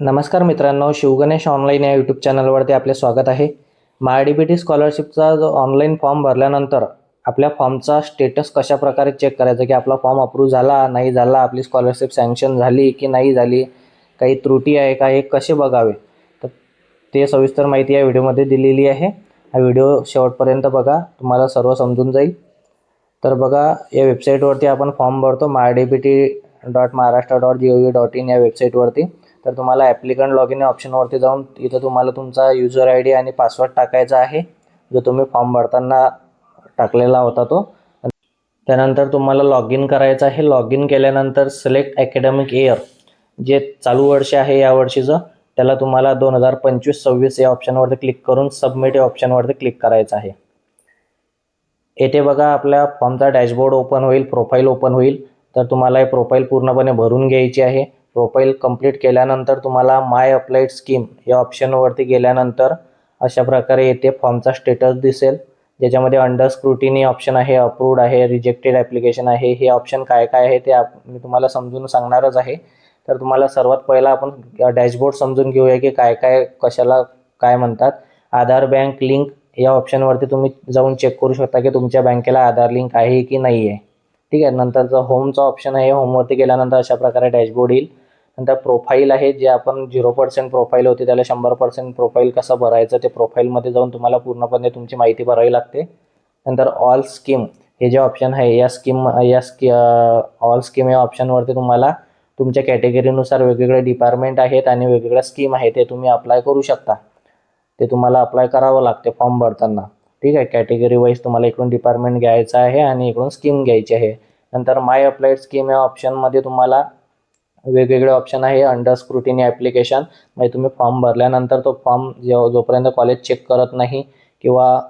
नमस्कार मित्रांनो शिवगणेश ऑनलाईन या यूट्यूब चॅनलवरती आपले स्वागत आहे. माय डी टी स्कॉलरशिपचा जो ऑनलाईन फॉर्म भरल्यानंतर आपल्या फॉर्मचा स्टेटस कशा प्रकारे चेक करायचा? की आपला फॉर्म अप्रूव्ह झाला नाही झाला आपली स्कॉलरशिप सँक्शन झाली की नाही झाली काही त्रुटी आहे का हे कसे बघावे? तर ते सविस्तर माहिती या व्हिडिओमध्ये दिलेली आहे. हा व्हिडिओ शेवटपर्यंत बघा तुम्हाला सर्व समजून जाईल. तर बघा या वेबसाईटवरती आपण फॉर्म भरतो my D T dot Maharashtra dot G O V dot in या वेबसाईटवरती तर तुम्हाला ॲप्लिकंट लॉग इन ऑप्शनवरती जाऊन इथं तुम्हाला तुमचा युजर आय डी आणि पासवर्ड टाकायचा आहे. जो तुम्ही फॉर्म भरताना टाकलेला होता तो. त्यानंतर तुम्हाला लॉग इन करायचं आहे. लॉग इन केल्यानंतर सिलेक्ट अकॅडमिक इयर जे चालू वर्ष आहे या वर्षीचं त्याला तुम्हाला दोन हजार पंचवीस सव्वीस या ऑप्शनवरती क्लिक करून सबमिट या ऑप्शनवरती क्लिक करायचं आहे. येथे बघा आपल्या फॉर्मचा डॅशबोर्ड ओपन होईल प्रोफाईल ओपन होईल. तर तुम्हाला हे प्रोफाईल पूर्णपणे भरून घ्यायची आहे. प्रोफाईल कंप्लीट केल्यानंतर तुम्हाला माय अप्लाईड स्कीम या ऑप्शनवरती गेल्यानंतर अशा प्रकारे येथे फॉर्मचा स्टेटस दिसेल. ज्याच्यामध्ये अंडर स्क्रुटिनी ऑप्शन आहे अप्रूव्ड आहे रिजेक्टेड ॲप्लिकेशन आहे हे ऑप्शन काय काय आहे ते आप मी तुम्हाला समजून सांगणारच आहे. तर तुम्हाला सर्वात पहिला आपण डॅशबोर्ड समजून घेऊया की काय काय कशाला काय म्हणतात. आधार बँक लिंक या ऑप्शनवरती तुम्ही जाऊन चेक करू शकता की तुमच्या बँकेला आधार लिंक आहे की नाही आहे ठीक आहे नंतरचं होमचा ऑप्शन आहे होमवरती गेल्यानंतर अशा प्रकारे डॅशबोर्ड येईल. नंतर प्रोफाईल आहे जे आपण झिरो पर्सेंट प्रोफाईल होती त्याला शंभर पर्सेंट प्रोफाईल कसं भरायचं ते प्रोफाईलमध्ये जाऊन तुम्हाला पूर्णपणे तुमची माहिती भरावी लागते. नंतर ऑल स्कीम हे जे ऑप्शन आहे या स्कीम या स्की ऑल स्कीम या ऑप्शनवरती तुम्हाला तुमच्या कॅटेगरीनुसार वेगवेगळे डिपार्टमेंट आहेत आणि वेगवेगळ्या स्कीम आहे ते तुम्ही अप्लाय करू शकता. ते तुम्हाला अप्लाय करावं लागते फॉर्म भरताना. ठीक आहे? कॅटेगरी वाईज तुम्हाला इकडून डिपार्टमेंट घ्यायचं आहे आणि इकडून स्कीम घ्यायची आहे. नंतर माय अप्लाइड स्कीम या ऑप्शनमध्ये तुम्हाला वेगवेगळे ऑप्शन आहे अंडर स्क्रुटिनी ॲप्लिकेशन म्हणजे तुम्ही फॉर्म भरल्यानंतर तो फॉर्म जेव्हा जोपर्यंत कॉलेज चेक करत नाही किंवा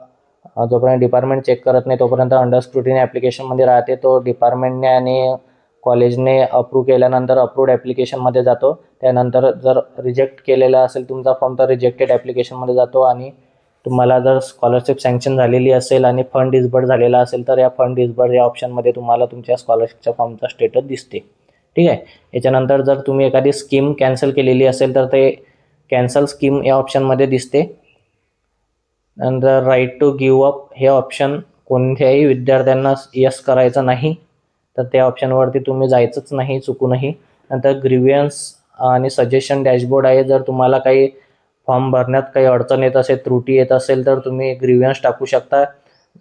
जोपर्यंत डिपार्टमेंट चेक करत नाही तोपर्यंत अंडर स्क्रुटिनी ॲप्लिकेशनमध्ये राहते. तो डिपार्टमेंटने आणि कॉलेजने अप्रूव्ह केल्यानंतर अप्रूव्ड ॲप्लिकेशनमध्ये जातो. त्यानंतर जर रिजेक्ट केलेला असेल तुमचा फॉर्म तर रिजेक्टेड ॲप्लिकेशनमध्ये जातो. आणि तुम्हाला जर स्कॉलरशिप सँक्शन झालेली असेल आणि फंड डिस्बर्ड झालेला असेल तर या फंड डिस्बर्ड या ऑप्शनमध्ये तुम्हाला तुमच्या स्कॉलरशिपच्या फॉर्मचा स्टेटस दिसते. ठीक आहे? याच्यानंतर जर तुम्ही एखादी स्कीम कॅन्सल केलेली असेल तर ते कॅन्सल स्कीम या ऑप्शनमध्ये दिसते. नंतर राईट टू गिव्ह अप हे ऑप्शन कोणत्याही विद्यार्थ्यांना यस करायचं नाही तर त्या ऑप्शनवरती तुम्ही जायचंच नाही चुकूनही. नंतर ग्रिव्हियन्स आणि सजेशन डॅशबोर्ड आहे जर तुम्हाला काही फॉर्म भरण्यात काही अडचण येत असेल त्रुटी येत असेल तर तुम्ही ग्रिव्हियन्स टाकू शकता.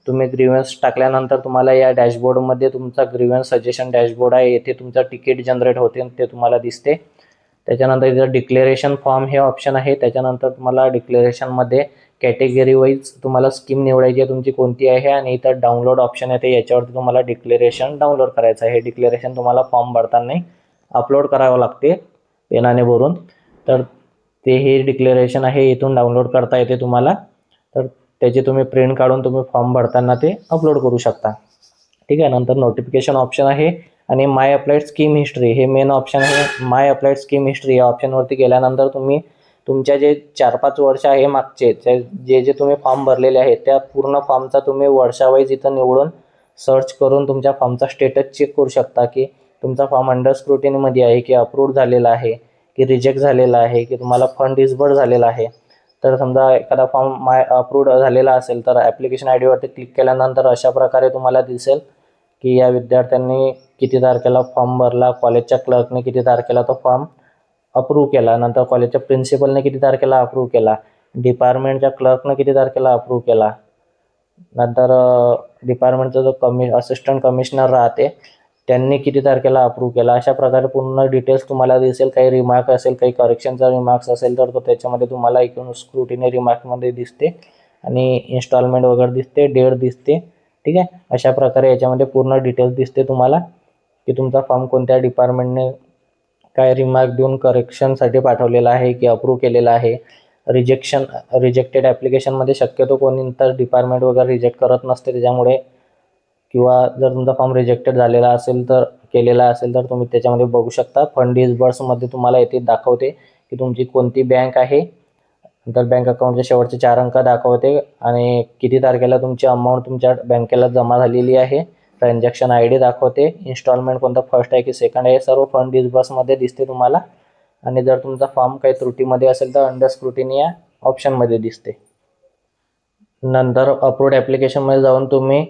तुम्ही ग्रिव्हन्स टाकल्यानंतर तुम्हाला या डॅशबोर्डमध्ये तुमचा ग्रीवियन्स सजेशन डॅशबोर्ड आहे. येथे तुमचं तिकीट जनरेट होते आणि ते तुम्हाला दिसते. त्याच्यानंतर इथं डिक्लेरेशन फॉर्म हे ऑप्शन आहे. त्याच्यानंतर तुम्हाला डिक्लेरेशनमध्ये कॅटेगरी वाईज तुम्हाला स्कीम निवडायची आहे. तुमची कोणती आहे आणि इथं डाउनलोड ऑप्शन आहे. ते याच्यावरती तुम्हाला डिक्लेरेशन डाउनलोड करायचं आहे. हे डिक्लेरेशन तुम्हाला फॉर्म भरताना अपलोड करावं लागते पेनाने भरून. तर ते हे डिक्लेरेशन आहे. इथून डाउनलोड करता येते तुम्हाला. तर त्याची तुम्ही प्रिंट काढून तुम्ही फॉर्म भरताना ते अपलोड करू शकता. ठीक आहे नंतर नोटिफिकेशन ऑप्शन आहे आणि माय अप्लाइड स्कीम हिस्ट्री हे मेन ऑप्शन आहे. माय अप्लाइड स्कीम हिस्ट्री या ऑप्शनवरती गेल्यानंतर तुम्ही तुमच्या जे चार पाच वर्ष आहे मागचे जे जे जे तुम्ही फॉर्म भरलेले आहेत त्या पूर्ण फॉर्मचा तुम्ही वर्षावाईज इथं निवडून सर्च करून तुमच्या फॉर्मचा स्टेटस चेक करू शकता की तुमचा फॉर्म अंडर स्क्रुटिनीमध्ये आहे की अप्रूव्ह झालेला आहे की रिजेक्ट झालेला आहे की तुम्हाला फंड डिसबर्ड झालेला आहे. तर समजा एखादा फॉर्म माय अप्रूव्ड झालेला असेल तर ॲप्लिकेशन आय डीवरती क्लिक केल्यानंतर अशा प्रकारे तुम्हाला दिसेल की या विद्यार्थ्यांनी किती तारखेला फॉर्म भरला कॉलेजच्या क्लर्कने किती तारखेला तो फॉर्म अप्रूव्ह केला नंतर कॉलेजच्या प्रिन्सिपलने किती तारखेला अप्रूव्ह केला डिपार्टमेंटच्या क्लर्कनं किती तारखेला अप्रूव्ह केला. नंतर डिपार्टमेंटचा जो कमी असिस्टंट कमिशनर राहते त्यांनी किती तारखेला अप्रूव्ह केला? अशा प्रकारे पूर्ण डिटेल्स तुम्हाला दिसेल. काही रिमार्क असेल काही करेक्शनचा रिमार्क्स असेल तर तो त्याच्यामध्ये तुम्हाला एकूण स्क्रुटिनी रिमार्कमध्ये दिसते आणि इन्स्टॉलमेंट वगैरे दिसते डेट दिसते. ठीक आहे? अशा प्रकारे याच्यामध्ये पूर्ण डिटेल्स दिसते तुम्हाला की तुमचा फॉर्म कोणत्या डिपार्टमेंटने काय रिमार्क देऊन करेक्शनसाठी पाठवलेला आहे की अप्रूव्ह केलेला आहे. रिजेक्शन रिजेक्टेड ॲप्लिकेशनमध्ये शक्यतो कोणी तर डिपार्टमेंट वगैरे रिजेक्ट करत नसते. त्याच्यामुळे किंवा जर तुमचा फॉर्म रिजेक्टेड झालेला असेल तर केलेला असेल तर तुम्ही त्याच्यामध्ये बघू शकता. फंड डिसबर्समध्ये तुम्हाला येथे दाखवते की तुमची कोणती बँक आहे. नंतर बँक अकाउंटचे शेवटचे चार अंक दाखवते आणि किती तारखेला तुमची अमाऊंट तुमच्या बँकेला जमा झालेली आहे. ट्रान्झॅक्शन आय डी दाखवते. इन्स्टॉलमेंट कोणता फर्स्ट आहे की सेकंड आहे सर्व फंड डिसबर्समध्ये दिसते तुम्हाला. आणि जर तुमचा फॉर्म काही त्रुटीमध्ये असेल तर अंडर स्क्रुटिनी या ऑप्शनमध्ये दिसते. नंतर अप्रूव्ड ॲप्लिकेशनमध्ये जाऊन तुम्ही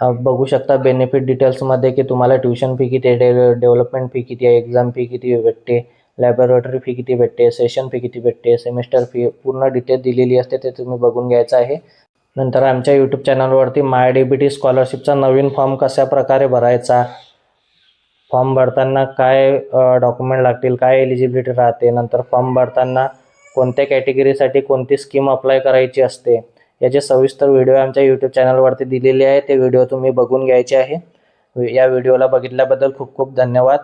बघू शकता बेनिफिट डिटेल्समध्ये की तुम्हाला ट्युशन फी किती आहे डेव्हलपमेंट फी किती आहे एक्झाम फी किती भेटते लॅबोरेटरी फी किती भेटते सेशन फी किती भेटते सेमिस्टर फी पूर्ण डिटेल दिलेली असते ते तुम्ही बघून घ्यायचं आहे. नंतर आमच्या यूट्यूब चॅनलवरती माय डी बी टी स्कॉलरशिपचा नवीन फॉर्म कशा प्रकारे भरायचा फॉर्म भरताना काय डॉक्युमेंट लागतील काय एलिजिबिलिटी राहते नंतर फॉर्म भरताना कोणत्या कॅटेगरीसाठी कोणती स्कीम अप्लाय करायची असते याचे सविस्तर व्हिडिओ आमच्या यूट्यूब चॅनलवरती दिलेले आहे. ते व्हिडिओ तुम्ही बघून घ्यायचे आहे. या व्हिडिओला बघितल्याबद्दल खूप खूप धन्यवाद.